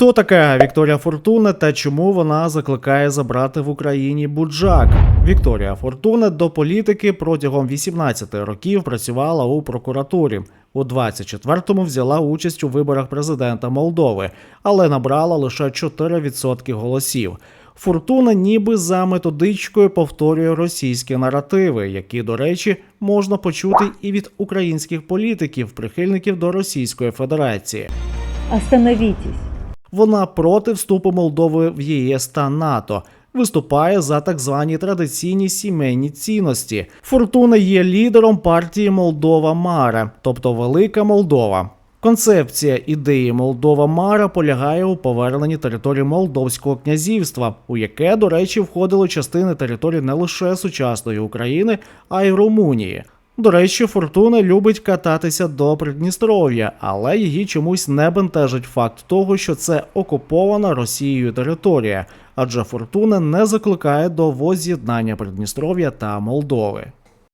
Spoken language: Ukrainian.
Хто така Вікторія Фортуна та чому вона закликає забрати в Україні буджак? Вікторія Фортуна до політики протягом 18 років працювала у прокуратурі. У 24-му взяла участь у виборах президента Молдови, але набрала лише 4% голосів. Фортуна ніби за методичкою повторює російські наративи, які, до речі, можна почути і від українських політиків, прихильників до Російської Федерації. Остановитесь. Вона проти вступу Молдови в ЄС та НАТО. Виступає за так звані традиційні сімейні цінності. Фортуна є лідером партії Молдова Мара, тобто Велика Молдова. Концепція ідеї Молдова Мара полягає у поверненні території Молдовського князівства, у яке, до речі, входили частини території не лише сучасної України, а й Румунії. До речі, Фортуна любить кататися до Придністров'я, але її чомусь не бентежить факт того, що це окупована Росією територія, адже Фортуна не закликає до воз'єднання Придністров'я та Молдови.